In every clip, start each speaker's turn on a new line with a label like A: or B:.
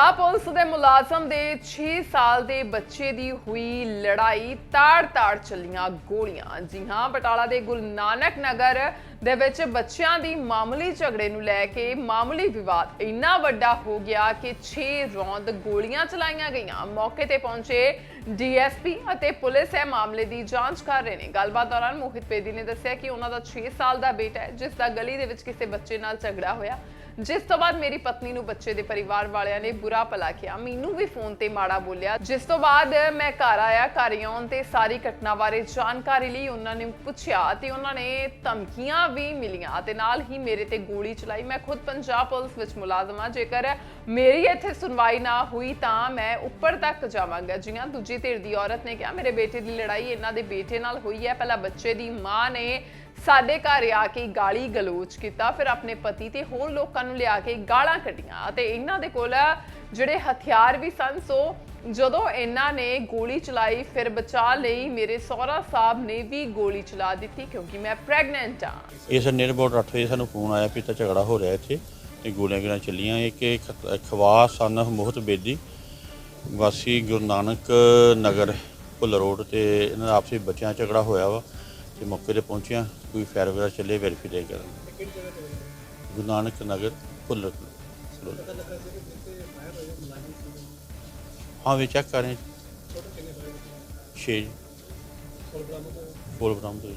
A: ਦੇ ਮੁਲਾਜ਼ਮ ਦੇ 6 ਸਾਲ ਦੇ ਬੱਚੇ ਦੀ ਹੋਈ ਲੜਾਈ ਤਾੜ-ਤਾੜ ਚੱਲੀਆਂ ਗੋਲੀਆਂ। ਜੀ ਹਾਂ, ਬਟਾਲਾ ਦੇ ਗੁਰੂ ਨਾਨਕ ਨਗਰ ਦੇ ਵਿੱਚ ਬੱਚਿਆਂ ਦੀ ਮਾਮੂਲੀ ਝਗੜੇ ਨੂੰ ਲੈ ਕੇ ਮਾਮੂਲੀ ਵਿਵਾਦ ਇੰਨਾ ਵੱਡਾ ਹੋ ਗਿਆ ਕਿ 6 ਰੌਂਦ ਗੋਲੀਆਂ ਚਲਾਈਆਂ ਗਈਆਂ। ਮੌਕੇ ਤੇ ਪਹੁੰਚੇ ਡੀਐਸਪੀ ਅਤੇ ਪੁਲਿਸ ਇਹ ਮਾਮਲੇ ਦੀ ਜਾਂਚ ਕਰ ਰਹੇ ਨੇ। ਗੱਲਬਾਤ ਦੌਰਾਨ ਮੋਹਿਤ ਬੇਦੀ ਨੇ ਦੱਸਿਆ ਕਿ ਉਹਨਾਂ ਦਾ 6 ਸਾਲ ਦਾ ਬੇਟਾ ਹੈ, ਜਿਸ ਦਾ ਗਲੀ ਦੇ ਵਿੱਚ ਕਿਸੇ ਬੱਚੇ ਨਾਲ ਝਗੜਾ ਹੋਇਆ। ਜਿਸ ਤੋਂ ਬਾਅਦ ਮੇਰੀ ਪਤਨੀ ਨੂੰ ਬੱਚੇ ਦੇ ਪਰਿਵਾਰ ਵਾਲਿਆਂ ਨੇ ਬੁਰਾ ਭਲਾ ਕਿਹਾ। ਮੈਨੂੰ ਵੀ ਫੋਨ ਤੇ ਮਾੜਾ ਬੋਲਿਆ। ਜਿਸ ਤੋਂ ਬਾਅਦ ਮੈਂ ਘਰ ਆਇਆ, ਘਰ ਆਉਣ ਤੇ ਸਾਰੀ ਘਟਨਾ ਬਾਰੇ ਜਾਣਕਾਰੀ ਲਈ ਉਹਨਾਂ ਨੇ ਪੁੱਛਿਆ ਤੇ ਉਹਨਾਂ ਨੇ ਧਮਕੀਆਂ ਵੀ ਮਿਲੀਆਂ ਤੇ ਨਾਲ ਹੀ ਮੇਰੇ ਤੇ ਗੋਲੀ ਚਲਾਈ। ਮੈਂ ਖੁਦ ਪੰਜਾਬ ਪੁਲਿਸ ਵਿੱਚ ਮੁਲਾਜ਼ਮ ਹਾਂ। ਜੇਕਰ ਮੇਰੀ ਇੱਥੇ ਸੁਣਵਾਈ ਨਾ ਹੋਈ ਤਾਂ ਮੈਂ ਉੱਪਰ ਤੱਕ ਜਾਵਾਂਗਾ। ਜੀਆਂ ਦੂਜੀ ਧਿਰ ਦੀ ਔਰਤ ਨੇ ਕਿਹਾ, ਮੇਰੇ ਬੇਟੇ ਦੀ ਲੜਾਈ ਇਹਨਾਂ ਦੇ ਬੇਟੇ ਨਾਲ ਹੋਈ ਹੈ। ਪਹਿਲਾਂ ਬੱਚੇ ਦੀ ਮਾਂ ਨੇ ਸਾਡੇ ਘਰ ਆ ਕੇ ਗਾਲੀ ਗਲੋਚ ਕੀਤਾ, ਫਿਰ ਆਪਣੇ ਪਤੀ ਤੇ ਹੋਰ ਲੋਕਾਂ ਨੂੰ ਲਿਆ ਕੇ ਗਾਲਾਂ ਕੱਢੀਆਂ ਅਤੇ ਇਹਨਾਂ ਦੇ ਕੋਲ ਜਿਹੜੇ ਹਥਿਆਰ ਵੀ ਸਨ, ਸੋ ਜਦੋਂ ਇਹਨਾਂ ਨੇ ਗੋਲੀ ਚਲਾਈ, ਫਿਰ ਬਚਾ ਲਈ। ਮੇਰੇ ਸਹੁਰਾ ਸਾਹਿਬ ਨੇ ਵੀ ਗੋਲੀ ਚਲਾ ਦਿੱਤੀ ਕਿਉਂਕਿ ਮੈਂ ਪ੍ਰੈਗਨੈਂਟ ਹਾਂ।
B: ਇਸ ਨੇਰ 8 ਵਜੇ ਸਾਨੂੰ ਫੋਨ ਆਇਆ ਵੀ ਤਾਂ ਝਗੜਾ ਹੋ ਰਿਹਾ ਇੱਥੇ ਤੇ ਗੋਲੀਆਂ ਗੋਲੀਆਂ ਚੱਲੀਆਂ। ਇੱਕ ਇਹ ਖ- ਸਨ, ਮੋਹਤ ਬੇਦੀ, ਵਾਸੀ ਗੁਰੂ ਨਾਨਕ ਨਗਰ, ਭੁੱਲ ਰੋਡ ਤੇ ਇਹਨਾਂ ਦਾ ਆਪਸੀ ਬੱਚਿਆਂ 'ਚ ਝਗੜਾ ਹੋਇਆ ਵਾ। ਤੇ ਮੌਕੇ ਤੇ ਪਹੁੰਚਿਆ ਕੋਈ ਫਾਇਰ ਵਗੈਰਾ ਚੱਲੇ, ਵੈਰੀਫਾਈ ਕਰਨ ਗੁਰੂ ਨਾਨਕ ਨਗਰ ਭੁੱਲ ਰੋਡ ਹਾਂ, ਵੀ ਚੈੱਕ ਕरें ਛੇ ਫੁੱਲ ਬਰਾਮਦ ਹੋਈ।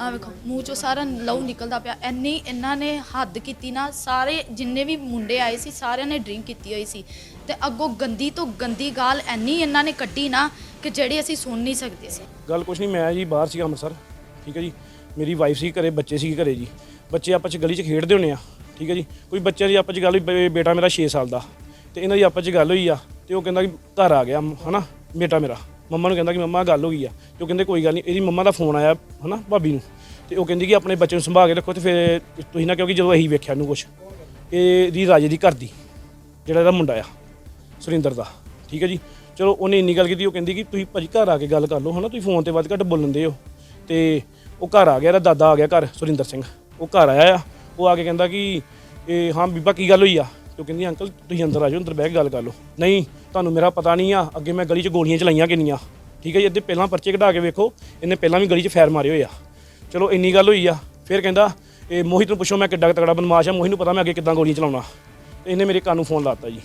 C: ਆ ਵੇਖੋ, ਮੂੰਹ ਚੋਂ ਸਾਰਾ ਲਹੂ ਨਿਕਲਦਾ ਪਿਆ। ਇੰਨੀ ਇਹਨਾਂ ਨੇ ਹੱਦ ਕੀਤੀ ਨਾ, ਸਾਰੇ ਜਿੰਨੇ ਵੀ ਮੁੰਡੇ ਆਏ ਸੀ, ਸਾਰਿਆਂ ਨੇ ਡਰਿੰਕ ਕੀਤੀ ਹੋਈ ਸੀ। ਤੇ ਅੱਗੋਂ ਗੰਦੀ ਤੋਂ ਗੰਦੀ ਗਾਲ ਇੰਨੀ ਇਹਨਾਂ ਨੇ ਕੱਢੀ ਨਾ ਕਿ ਜਿਹੜੀ ਅਸੀਂ ਸੁਣ ਨਹੀਂ ਸਕਦੇ ਸੀ।
D: ਗੱਲ ਕੁਛ ਨਹੀਂ, ਮੈਂ ਜੀ ਬਾਹਰ ਸੀਗਾ ਅੰਮ੍ਰਿਤਸਰ, ਠੀਕ ਹੈ ਜੀ? ਮੇਰੀ ਵਾਈਫ ਸੀ ਘਰੇ, ਬੱਚੇ ਸੀ ਘਰੇ ਜੀ। ਬੱਚੇ ਆਪਸ ਚ ਗਲੀ 'ਚ ਖੇਡਦੇ ਹੁੰਦੇ ਆ, ਠੀਕ ਹੈ ਜੀ? ਕੋਈ ਬੱਚਿਆਂ ਦੀ ਆਪਸ ਚ ਗੱਲ ਹੋਈ, ਬੇ- ਬੇਟਾ ਮੇਰਾ 6 ਸਾਲ ਦਾ। ਤੇ ਇਹਨਾਂ ਦੀ ਆਪਸ ਚ ਗੱਲ ਹੋਈ ਆ, ਤੇ ਉਹ ਕਹਿੰਦਾ ਕਿ ਘਰ ਆ ਗਿਆ, ਹਨਾ, ਬੇਟਾ ਮੇਰਾ। ਮੰਮਾ ਨੂੰ ਕਹਿੰਦਾ ਕਿ ਮੰਮਾ ਗੱਲ ਹੋ ਗਈ ਆ। ਤੇ ਉਹ ਕਹਿੰਦੇ ਕੋਈ ਗੱਲ ਨਹੀਂ, ਇਹਦੀ ਮੰਮਾ ਦਾ ਫੋਨ ਆਇਆ ਹਨਾ ਭਾਬੀ ਨੂੰ। ਤੇ ਉਹ ਕਹਿੰਦੀ ਕਿ ਆਪਣੇ ਬੱਚੇ ਨੂੰ ਸੰਭਾਲ ਕੇ ਰੱਖੋ ਤੇ ਫਿਰ ਤੁਸੀਂ ਨਾ ਕਿਉਂਕਿ ਜਦੋਂ ਅਸੀਂ ਵੇਖਿਆ ਨੂੰ ਕੁਛ ਇਹਦੀ ਰਾਜੇ ਦੀ ਘਰ ਦੀ, ਜਿਹੜਾ ਇਹਦਾ ਮੁੰਡਾ ਆ, ਸੁਰਿੰਦਰ ਦਾ। ਠੀਕ ਹੈ ਜੀ? ਚਲੋ ਉਹਨੇ ਇੰਨੀ ਗੱਲ ਕੀਤੀ, ਉਹ ਕਹਿੰਦੀ ਕਿ ਤੁਸੀਂ ਭਾਜੀ ਘਰ ਆ ਕੇ ਗੱਲ ਕਰ ਲਓ ਹਨਾ, ਤੁਸੀਂ ਫੋਨ ਤੇ ਵੱਧ ਘੱਟ ਬੋਲਣ ਦੇ ਹੋ। ਤੇ ਉਹ ਘਰ ਆ ਗਿਆ, ਇਹਦਾ ਦਾਦਾ ਆ ਗਿਆ ਘਰ, ਸੁਰਿੰਦਰ ਸਿੰਘ। ਉਹ ਘਰ ਆਇਆ ਆ, ਉਹ ਆ ਕੇ ਕਹਿੰਦਾ ਕਿ ਇਹ, ਹਾਂ ਬੀਬਾ ਕੀ ਗੱਲ ਹੋਈ ਆ? ਤੇ ਉਹ ਕਹਿੰਦੀ, ਅੰਕਲ, ਤੁਸੀਂ ਅੰਦਰ ਆ ਜਾਓ, ਅੰਦਰ ਬਹਿ ਕੇ ਗੱਲ ਕਰ ਲਓ। ਨਹੀਂ, ਤੁਹਾਨੂੰ ਮੇਰਾ ਪਤਾ ਨਹੀਂ ਆ, ਅੱਗੇ ਮੈਂ ਗਲੀ 'ਚ ਗੋਲੀਆਂ ਚਲਾਈਆਂ ਕਿੰਨੀਆਂ। ਠੀਕ ਹੈ ਜੀ ਇਹਦੇ ਪਹਿਲਾਂ ਪਰਚੇ ਕਢਾ ਕੇ ਵੇਖੋ, ਇਹਨੇ ਪਹਿਲਾਂ ਵੀ ਗਲੀ 'ਚ ਫੈਰ ਮਾਰੇ ਹੋਏ ਆ। ਚਲੋ, ਇੰਨੀ ਗੱਲ ਹੋਈ ਆ। ਫਿਰ ਕਹਿੰਦਾ, ਇਹ ਮੋਹਿਤ ਨੂੰ ਪੁੱਛੋ ਮੈਂ ਕਿੱਡਾ ਕੁ ਤਗੜਾ ਬਦਮਾਸ਼ ਆ, ਮੋਹਿਤ ਨੂੰ ਪਤਾ ਮੈਂ ਅੱਗੇ ਕਿੱਦਾਂ ਗੋਲੀਆਂ ਚਲਾਉਣਾ। ਤੇ ਇਹਨੇ ਮੇਰੇ ਕੰਨ ਨੂੰ ਫੋਨ ਲਾਤਾ ਜੀ।